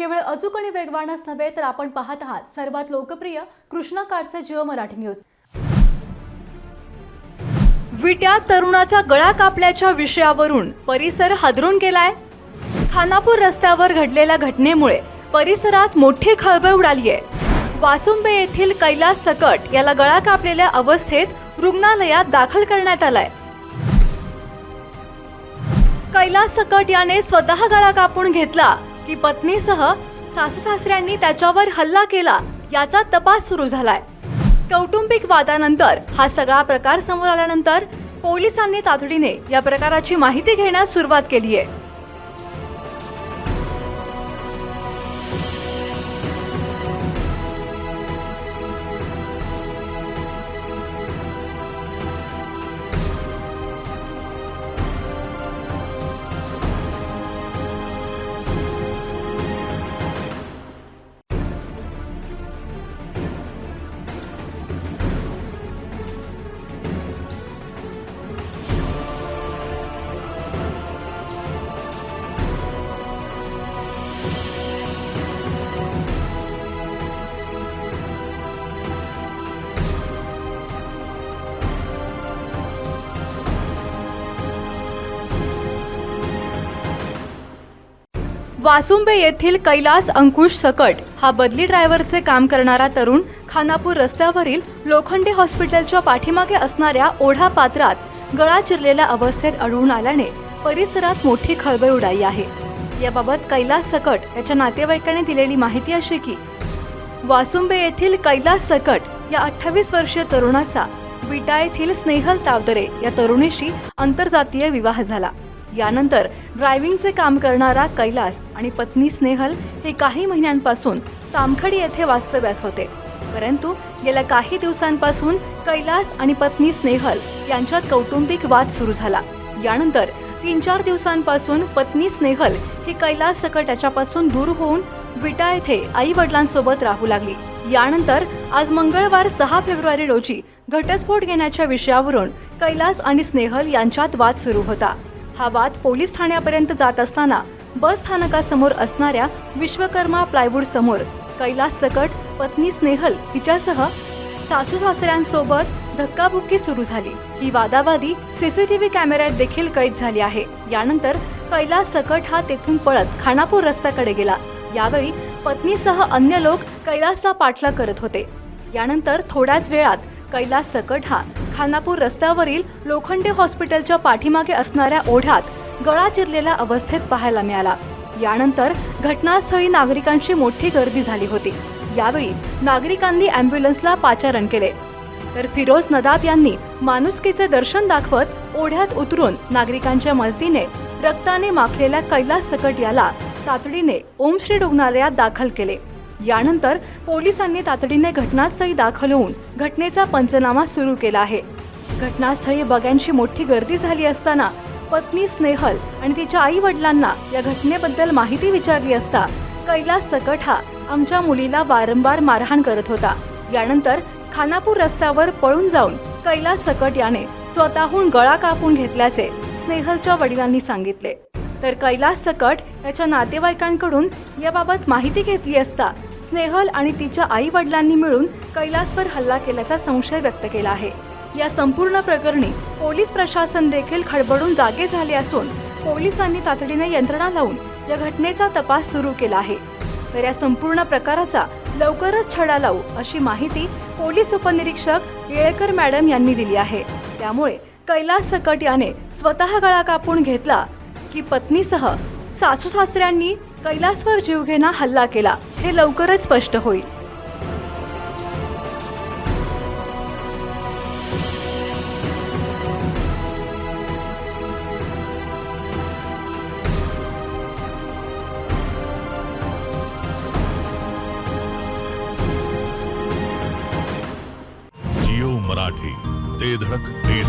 केवळ अचूक आणि वेगवानच नव्हे तर आपण पाहत आहात सर्वात लोकप्रिय कृष्णा काळचे जिओ मराठी न्यूज. विट्या तरुणाचा गळा कापल्याच्या विषयावरून परिसर हादरून गेलाय. खानापूर रस्त्यावर घडलेल्या घटनेमुळे परिसरात मोठी खळबळ उडाली आहे वासुंबे येथील कैलास सकट याला गळा कापलेल्या अवस्थेत रुग्णालयात दाखल करण्यात आलाय. कैलास सकट याने स्वतः गळा कापून घेतला. की पत्नीसह सासू सासऱ्यांनी त्याच्यावर हल्ला केला याचा तपास सुरू झालाय. कौटुंबिक वादानंतर हा सगळा प्रकार समोर आल्यानंतर पोलिसांनी तातडीने या प्रकाराची माहिती घेण्यास सुरुवात केली आहे वासुंबे येथील कैलास अंकुश सकट हा बदली ड्रायव्हरचे काम करणारा तरुण खानापूर रस्त्यावरील लोखंडे हॉस्पिटलच्या पाठीमागे असणाऱ्या ओढा पात्रात गळा चिरलेल्या अवस्थेत आढळून आल्याने परिसरात मोठी खळबळ उडाई आहे. याबाबत कैलास सकट याच्या नातेवाईकाने दिलेली माहिती अशी की वासुंबे येथील कैलास सकट या अठ्ठावीस वर्षीय तरुणाचा विटा येथील स्नेहल तावदरे या तरुणीशी आंतरजातीय विवाह झाला. यानंतर ड्रायव्हिंगचे काम करणारा कैलास आणि पत्नी स्नेहल हे काही महिन्यांपासून तामखडी येथे वास्तव्यास होते. परंतु गेल्या काही दिवसांपासून कैलास आणि पत्नी स्नेहल यांच्यात कौटुंबिक वाद सुरू झाला. यानंतर तीन चार दिवसांपासून पत्नी स्नेहल ही कैलास सकट याच्यापासून दूर होऊन विटा येथे आई वडिलांसोबत राहू लागली. यानंतर आज मंगळवार सहा फेब्रुवारी रोजी घटस्फोट घेण्याच्या विषयावरून कैलास आणि स्नेहल यांच्यात वाद सुरू होता. हा वाद पोलीस ठाण्यापर्यंत जात असताना बस स्थानकासमोर असणाऱ्या विश्वकर्मा प्लायवूड समोर कैलास सकट पत्नी स्नेहल हिच्यासह सासू सासऱ्यांसोबत धक्काबुक्की सुरू झाली. ही वादावादी सीसीटीव्ही कॅमेऱ्यात देखील कैद झाली आहे. यानंतर कैलास सकट हा तेथून पळत खानापूर रस्त्याकडे गेला. यावेळी पत्नीसह अन्य लोक कैलासचा पाठलाग करत होते. यानंतर थोड्याच वेळात कैलास सकट हा खानापूर रस्त्यावरील लोखंडे हॉस्पिटलच्या पाठीमागे असणाऱ्या ओढ्यात गळा चिरलेल्या अवस्थेत पाहायला मिळाला. यानंतर घटनास्थळी नागरिकांची मोठी गर्दी झाली होती. यावेळी नागरिकांनी अँब्युलन्सला पाचारण केले. तर फिरोज नदाब यांनी माणुसकीचे दर्शन दाखवत ओढ्यात उतरून नागरिकांच्या मदतीने रक्ताने माखलेल्या कैलास सकट याला तातडीने ओमश्री रुग्णालयात दाखल केले. यानंतर पोलिसांनी तातडीने घटनास्थळी दाखल होऊन घटनेचा पंचनामा सुरू केला आहे. घटनास्थळी बघ्यांची मोठी गर्दी झाली असताना पत्नी स्नेहल आणि तिच्या आई वडिलांना या घटनेबद्दल माहिती विचारली असता कैलास सकट हा आमच्या मुलीला वारंवार मारहाण करत होता. यानंतर खानापूर रस्त्यावर पळून जाऊन कैलास सकट याने स्वतःहून गळा कापून घेतल्याचे स्नेहलच्या वडिलांनी सांगितले. तर कैलास सकट याच्या नातेवाईकांकडून याबाबत माहिती घेतली असता स्नेहल आणि तिच्या आई वडिलांनी मिळून कैलासवर हल्ला केल्याचा संशय व्यक्त केला आहे. या संपूर्ण प्रकरणी पोलीस प्रशासन देखील खडबडून जागे झाले असून पोलिसांनी तातडीने यंत्रणा लावून या घटनेचा तपास सुरू केला आहे. तर या संपूर्ण प्रकाराचा लवकरच छडा लावू अशी माहिती पोलीस उपनिरीक्षक येळेकर मॅडम यांनी दिली आहे. त्यामुळे कैलास सकट याने स्वतः गळा कापून घेतला की पत्नीसह सासू सासऱ्यांनी कैलासवर जीवघेणा हल्ला केला. हे लवकरच स्पष्ट होईल. मराठी ते धडक ते